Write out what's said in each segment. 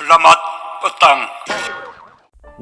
슬라맛 뻗땅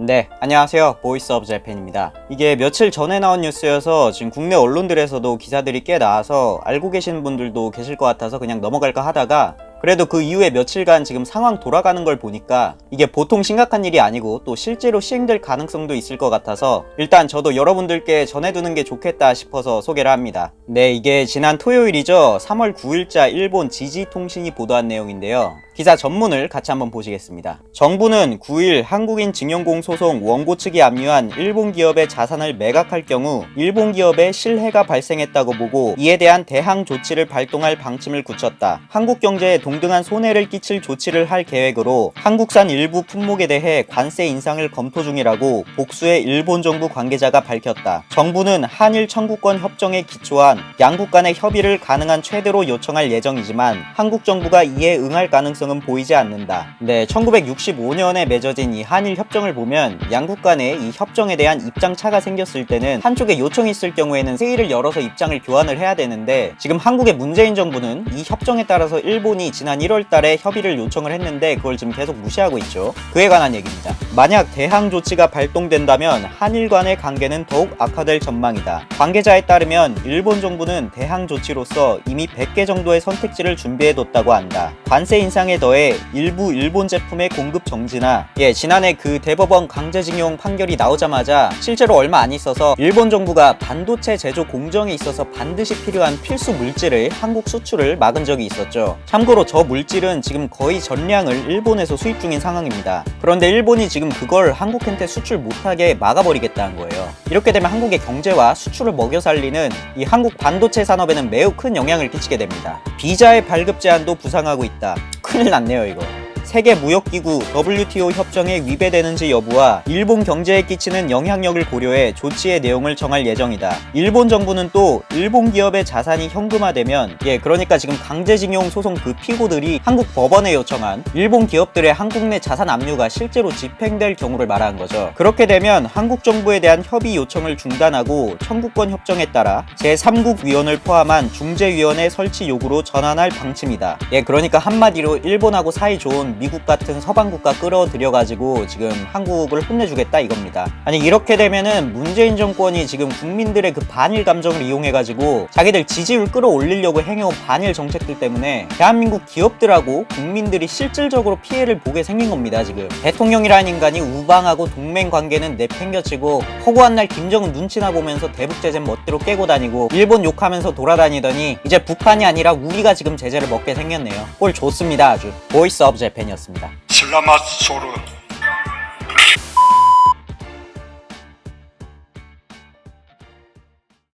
네, 안녕하세요. 보이스 오브 재팬입니다. 이게 며칠 전에 나온 뉴스여서 지금 국내 언론들에서도 기사들이 꽤 나와서 알고 계시는 분들도 계실 것 같아서 그냥 넘어갈까 하다가 그래도 그 이후에 며칠간 지금 상황 돌아가는 걸 보니까 이게 보통 심각한 일이 아니고 또 실제로 시행될 가능성도 있을 것 같아서 일단 저도 여러분들께 전해두는 게 좋겠다 싶어서 소개를 합니다. 네, 이게 지난 토요일이죠. 3월 9일자 일본 지지통신이 보도한 내용인데요. 기사 전문을 같이 한번 보시겠습니다. 정부는 9일 한국인 징용공 소송 원고 측이 압류한 일본 기업의 자산을 매각할 경우 일본 기업에 실해가 발생했다고 보고 이에 대한 대항 조치를 발동할 방침을 굳혔다. 한국 경제에 동등한 손해를 끼칠 조치를 할 계획으로 한국산 일부 품목에 대해 관세 인상을 검토 중이라고 복수의 일본 정부 관계자가 밝혔다. 정부는 한일 청구권 협정에 기초한 양국 간의 협의를 가능한 최대로 요청할 예정이지만 한국 정부가 이에 응할 가능성은 보이지 않는다. 네, 1965년에 맺어진 이 한일 협정을 보면 양국 간에 이 협정에 대한 입장 차가 생겼을 때는 한쪽에 요청이 있을 경우에는 세일을 열어서 입장을 교환을 해야 되는데 지금 한국의 문재인 정부는 이 협정에 따라서 일본이 지난 1월 달에 협의를 요청을 했는데 그걸 지금 계속 무시하고 있죠. 그에 관한 얘기입니다. 만약 대항 조치가 발동된다면 한일 간의 관계는 더욱 악화될 전망이다. 관계자에 따르면 일본 정부는 대항 조치로서 이미 100개 정도의 선택지를 준비해뒀다고 한다. 관세 인상에 더해 일부 일본 제품의 공급 정지나 예 지난해 그 대법원 강제징용 판결이 나오자마자 실제로 얼마 안 있어서 일본 정부가 반도체 제조 공정에 있어서 반드시 필요한 필수 물질을 한국 수출을 막은 적이 있었죠. 참고로 저 물질은 지금 거의 전량을 일본에서 수입 중인 상황입니다. 그런데 일본이 지금 그걸 한국한테 수출 못하게 막아버리겠다는 거예요. 이렇게 되면 한국의 경제와 수출을 먹여 살리는 이 한국 반도체 산업에는 매우 큰 영향을 끼치게 됩니다. 비자의 발급 제한도 부상하고 있다. 큰일 났네요, 이거. 세계 무역기구 WTO 협정에 위배되는지 여부와 일본 경제에 끼치는 영향력을 고려해 조치의 내용을 정할 예정이다. 일본 정부는 또 일본 기업의 자산이 현금화되면 예 그러니까 지금 강제징용 소송 그 피고들이 한국 법원에 요청한 일본 기업들의 한국 내 자산 압류가 실제로 집행될 경우를 말하는 거죠. 그렇게 되면 한국 정부에 대한 협의 요청을 중단하고 청구권 협정에 따라 제3국 위원을 포함한 중재위원회 설치 요구로 전환할 방침이다. 예 그러니까 한마디로 일본하고 사이 좋은 미국 같은 서방 국가 끌어들여 가지고 지금 한국을 혼내주겠다 이겁니다. 아니 이렇게 되면은 문재인 정권이 지금 국민들의 그 반일 감정을 이용해 가지고 자기들 지지율 끌어올리려고 행해온 반일 정책들 때문에 대한민국 기업들하고 국민들이 실질적으로 피해를 보게 생긴 겁니다 지금. 대통령이라는 인간이 우방하고 동맹 관계는 내팽겨치고 허구한 날 김정은 눈치나 보면서 대북 제재 멋대로 깨고 다니고 일본 욕하면서 돌아다니더니 이제 북한이 아니라 우리가 지금 제재를 먹게 생겼네요. 꼴 좋습니다 아주. 보이스 오브 재팬 이었습니다. 슬라맛 소르